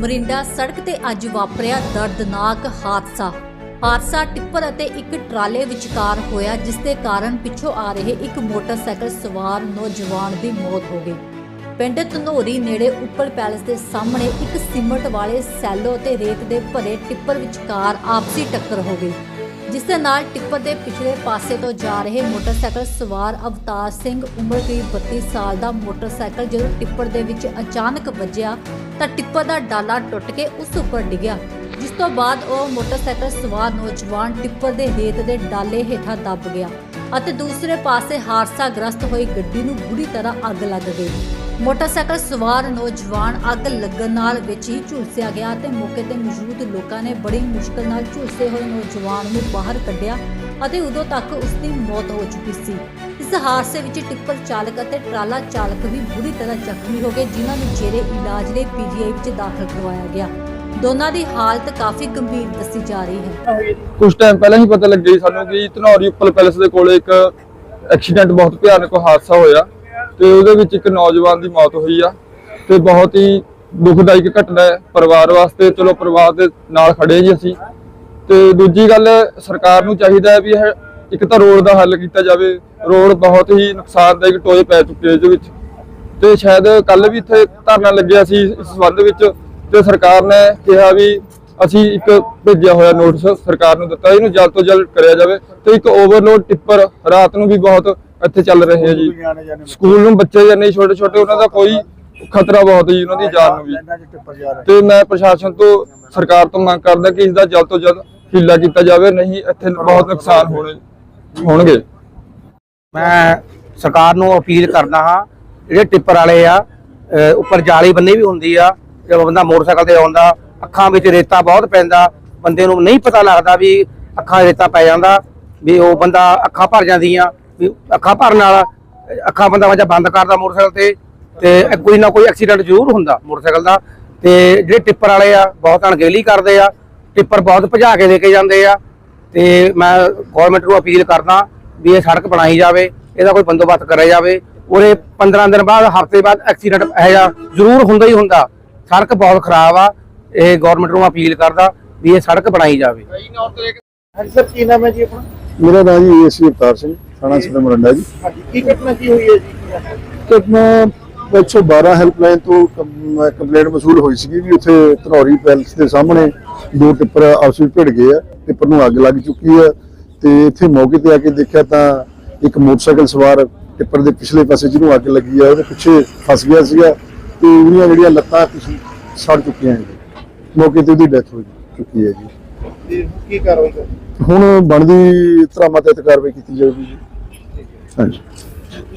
Mirinda ਸੜਕ ਤੇ ਅੱਜ ਵਾਪਰਿਆ ਦਰਦਨਾਕ ਹਾਦਸਾ। ਹਾਦਸਾ ਟਿੱਪਰ ਅਤੇ ਇੱਕ ਟਰਾਲੇ ਵਿਚਕਾਰ ਹੋਇਆ, ਜਿਸ ਦੇ ਕਾਰਨ ਪਿੱਛੋਂ ਆ ਰਹੇ ਇੱਕ ਮੋਟਰਸਾਈਕਲ ਸਵਾਰ ਨੌਜਵਾਨ ਦੀ ਮੌਤ ਹੋ ਗਈ। ਪਿੰਡ ਧਨੋਰੀ ਨੇੜੇ ਉੱਪਰ ਪੈਲਸ ਦੇ ਸਾਹਮਣੇ ਇੱਕ ਸਿਮਟ ਵਾਲੇ ਸੈਲੋ ਤੇ ਰੇਤ ਦੇ ਭਰੇ ਟਿੱਪਰ ਵਿਚਕਾਰ ਆਪਸੀ ਟੱਕਰ ਹੋ ਗਈ। ਜਿਸ ਦੇ ਨਾਲ ਟਿੱਪਰ ਦੇ ਪਿਛਲੇ ਪਾਸੇ ਤੋਂ ਜਾ ਰਹੇ ਮੋਟਰਸਾਈਕਲ ਸਵਾਰ ਅਵਤਾਰ ਸਿੰਘ ਉਮਰ ਕਰੀਬ 32 ਸਾਲ ਦਾ ਮੋਟਰਸਾਈਕਲ ਜਦੋਂ ਟਿੱਪਰ ਦੇ ਵਿੱਚ ਅਚਾਨਕ ਵੱਜਿਆ ਤਾਂ ਟਿੱਪਰ ਦਾ ਡਾਲਾ ਟੁੱਟ ਕੇ ਉਸ ਉੱਪਰ ਡਿੱਗਿਆ, ਜਿਸ ਤੋਂ ਬਾਅਦ ਉਹ ਮੋਟਰਸਾਈਕਲ ਸਵਾਰ ਨੌਜਵਾਨ ਟਿੱਪਰ ਦੇ ਰੇਤ ਦੇ ਡਾਲੇ ਹੇਠਾਂ ਦੱਬ ਗਿਆ ਅਤੇ ਦੂਸਰੇ ਪਾਸੇ ਹਾਦਸਾ ਗ੍ਰਸਤ ਹੋਈ ਗੱਡੀ ਨੂੰ ਬੁਰੀ ਤਰ੍ਹਾਂ ਅੱਗ ਲੱਗ ਗਈ। ਮੋਟਰਸਾਈਕਲ ਸਵਾਰ ਨੌਜਵਾਨ ਅੱਗ ਲੱਗਣ ਨਾਲ ਵਿੱਚ ਹੀ ਝੁਲਸਿਆ ਗਿਆ ਤੇ ਮੌਕੇ ਤੇ ਮੌਜੂਦ ਲੋਕਾਂ ਨੇ ਬੜੀ ਮੁਸ਼ਕਲ ਨਾਲ ਝੁਲਸੇ ਹੋਏ ਨੌਜਵਾਨ ਨੂੰ ਬਾਹਰ ਕੱਢਿਆ ਅਤੇ ਉਦੋਂ ਤੱਕ ਉਸ ਦੀ ਮੌਤ ਹੋ ਚੁੱਕੀ ਸੀ। ਇਸ ਹਾਦਸੇ ਵਿੱਚ ਟਿੱਪਰ ਚਾਲਕ ਅਤੇ ਟਰਾਲਾ ਚਾਲਕ ਵੀ ਬੁਰੀ ਤਰ੍ਹਾਂ ਜ਼ਖਮੀ ਹੋ ਗਏ, ਜਿਨ੍ਹਾਂ ਨੂੰ ਜੇਰੇ ਇਲਾਜ ਲਈ ਪੀਜੀਆਈ ਵਿੱਚ ਦਾਖਲ ਕਰਵਾਇਆ ਗਿਆ। ਦੋਨਾਂ ਦੀ ਹਾਲਤ ਕਾਫੀ ਗੰਭੀਰ ਦੱਸੀ ਜਾ ਰਹੀ ਹੈ। ਕੁਝ ਟਾਈਮ ਪਹਿਲਾਂ ਹੀ ਪਤਾ ਲੱਗਿਆ ਸਾਨੂੰ ਕਿ ਧਨੌਰੀ ਉੱਪਲ ਪੈਲਸ ਦੇ ਕੋਲੇ ਇੱਕ ਐਕਸੀਡੈਂਟ ਬਹੁਤ ਭਿਆਨਕ ਹਾਦਸਾ ਹੋਇਆ। ਤੇ ਉਹਦੇ ਵਿੱਚ ਇੱਕ ਨੌਜਵਾਨ ਦੀ ਮੌਤ ਹੋਈ ਆ ਤੇ ਬਹੁਤ ਹੀ ਦੁਖਦਾਇਕ ਘਟਨਾ ਹੈ ਪਰਿਵਾਰ ਵਾਸਤੇ, ਚਲੋ ਪਰਿਵਾਰ ਦੇ ਨਾਲ ਖੜੇ ਜੀ ਅਸੀਂ। ਤੇ ਦੂਜੀ ਗੱਲ, ਸਰਕਾਰ ਨੂੰ ਚਾਹੀਦਾ ਹੈ ਵੀ ਇਹ ਇੱਕ ਤਾਂ ਰੋਡ ਦਾ ਹੱਲ ਕੀਤਾ ਜਾਵੇ, ਰੋਡ ਬਹੁਤ ਹੀ ਨੁਕਸਾਨਦਾਇਕ ਟੋਏ ਪੈ ਚੁੱਕੇ ਇਹਦੇ ਵਿੱਚ। ਤੇ ਸ਼ਾਇਦ ਕੱਲ ਵੀ ਇੱਥੇ ਧਰਨਾ ਲੱਗਿਆ ਸੀ ਇਸ ਸੰਬੰਧ ਵਿੱਚ ਤੇ ਸਰਕਾਰ ਨੇ ਕਿਹਾ ਵੀ ਅਸੀਂ ਇੱਕ ਭੇਜਿਆ ਹੋਇਆ ਨੋਟਿਸ ਸਰਕਾਰ ਨੂੰ ਦਿੱਤਾ, ਇਹਨੂੰ ਜਲਦ ਤੋਂ ਜਲਦ ਕਰਿਆ ਜਾਵੇ ਤੇ ਇੱਕ ਓਵਰਲੋਡ ਟਿੱਪਰ ਰਾਤ ਨੂੰ ਵੀ ਬਹੁਤ ਇੱਥੇ ਚੱਲ ਰਹੇ ਆ ਜੀ। ਸਕੂਲ ਨੂੰ ਬੱਚੇ ਜਾਂਦੇ ਛੋਟੇ ਛੋਟੇ ਉਹਨਾਂ ਦਾ ਕੋਈ ਖਤਰਾ ਬਹੁਤ ਜੀ ਉਹਨਾਂ ਦੀ ਜਾਨ ਨੂੰ ਵੀ। ਤੇ ਮੈਂ ਪ੍ਰਸ਼ਾਸਨ ਤੋਂ ਸਰਕਾਰ ਤੋਂ ਮੰਗ ਕਰਦਾ ਕਿ ਇਸ ਦਾ ਜਲਦ ਤੋਂ ਜਲਦ ਹੀਲਾ ਕੀਤਾ ਜਾਵੇ ਨਹੀਂ ਇੱਥੇ ਬਹੁਤ ਨੁਕਸਾਨ ਹੋਣੇ ਹੋਣਗੇ। ਮੈਂ ਸਰਕਾਰ ਨੂੰ ਅਪੀਲ ਕਰਦਾ ਹਾਂ ਜਿਹੜੇ ਟਿੱਪਰ ਵਾਲੇ ਆ ਉੱਪਰ ਜਾਲੀ ਬੰਨੀ ਵੀ ਹੁੰਦੀ ਆ ਜਦੋਂ ਬੰਦਾ ਮੋਟਰਸਾਈਕਲ ਤੇ ਆਉਂਦਾ ਅੱਖਾਂ ਵਿੱਚ ਰੇਤਾ ਬਹੁਤ ਪੈਂਦਾ ਬੰਦੇ ਨੂੰ ਨਹੀਂ ਪਤਾ ਲੱਗਦਾ ਵੀ ਅੱਖਾਂ 'ਚ ਰੇਤਾ ਪੈ ਜਾਂਦਾ ਵੀ ਉਹ ਬੰਦਾ ਅੱਖਾਂ ਭਰ ਜਾਂਦੀਆਂ। ਵੀ ਅੱਖਾਂ ਭਰਨ ਨਾਲ ਅੱਖਾਂ ਬੰਦਾ ਵਜਾ ਬੰਦ ਕਰਦਾ ਮੋਟਰਸਾਈਕਲ ਤੇ ਤੇ ਕੋਈ ਨਾ ਕੋਈ ਐਕਸੀਡੈਂਟ ਜ਼ਰੂਰ ਹੁੰਦਾ ਮੋਟਰਸਾਈਕਲ ਦਾ। ਤੇ ਜਿਹੜੇ ਟਿੱਪਰ ਵਾਲੇ ਆ, ਬਹੁਤ ਅਣਗਹਿਲੀ ਕਰਦੇ ਆ, ਟਿੱਪਰ ਬਹੁਤ ਭਜਾ ਕੇ ਦੇ ਕੇ ਜਾਂਦੇ ਆ। ਤੇ ਮੈਂ ਗਵਰਨਮੈਂਟ ਨੂੰ ਅਪੀਲ ਕਰਦਾ ਵੀ ਇਹ ਸੜਕ ਬਣਾਈ ਜਾਵੇ, ਇਹਦਾ ਕੋਈ ਬੰਦੋਬਸਤ ਕਰਿਆ ਜਾਵੇ। ਉਰੇ 15 ਦਿਨ ਬਾਅਦ, ਹਫ਼ਤੇ ਬਾਅਦ ਐਕਸੀਡੈਂਟ ਇਹ ਜਿਹਾ ਜ਼ਰੂਰ ਹੁੰਦਾ ਹੀ ਹੁੰਦਾ। ਸੜਕ ਬਹੁਤ ਖਰਾਬ ਆ, ਇਹ ਗਵਰਨਮੈਂਟ ਨੂੰ ਅਪੀਲ ਕਰਦਾ ਵੀ ਇਹ ਸੜਕ ਬਣਾਈ ਜਾਵੇ। ਹਾਂਜੀ ਸਰ, ਕੀ ਨਾਮ ਹੈ ਜੀ ਆਪਣਾ? ਮੇਰਾ ਨਾਮ ਜੀ ਏਸੀ ਅਵਤਾਰ ਸਿੰਘ। ਥਾਣਾ ਸਿਵਲ ਮਰੰਡਾ ਜੀ। ਹਾਂਜੀ ਕੀ ਘਟਨਾ ਕੀ ਹੋਈ ਹੈ ਜੀ? ਮੈਂ 112 ਹੈਲਪਲਾਈਨ ਤੋਂ ਕੰਪਲੇਂਟ ਮਸੂਲ ਹੋਈ ਸੀਗੀ ਵੀ ਉੱਥੇ ਧਨੌਰੀ ਪੈਲਸ ਦੇ ਸਾਹਮਣੇ ਦੋ ਟਿੱਪਰ ਆਪਸ ਵਿੱਚ ਭਿੜ ਗਏ ਆ ਟਿੱਪਰ ਨੂੰ ਅੱਗ ਲੱਗ ਚੁੱਕੀ ਆ ਤੇ ਇੱਥੇ ਮੌਕੇ ਤੇ ਆ ਕੇ ਦੇਖਿਆ ਤਾਂ ਇੱਕ ਮੋਟਰਸਾਈਕਲ ਸਵਾਰ ਟਿੱਪਰ ਦੇ ਪਿਛਲੇ ਪਾਸੇ ਜਿਹਨੂੰ ਅੱਗ ਲੱਗੀ ਆ ਉਹਦੇ ਪਿੱਛੇ ਫਸ ਗਿਆ ਸੀਗਾ ਤੇ ਉਹਦੀਆਂ ਜਿਹੜੀਆਂ ਲੱਤਾਂ ਪਿਛ ਸੜ ਚੁੱਕੀਆਂ ਨੇ। ਮੌਕੇ ਤੇ ਉਹਦੀ ਡੈਥ ਹੋ ਚੁੱਕੀ ਹੈ ਜੀ। ਕੀ ਕਾਰਵਾਈ ਹੁਣ ਬਣਦੀ ਧਰਾਮਾ ਤਹਿਤ ਕਾਰਵਾਈ ਕੀਤੀ ਜਾਊਗੀ ਜੀ। ਹਾਂਜੀ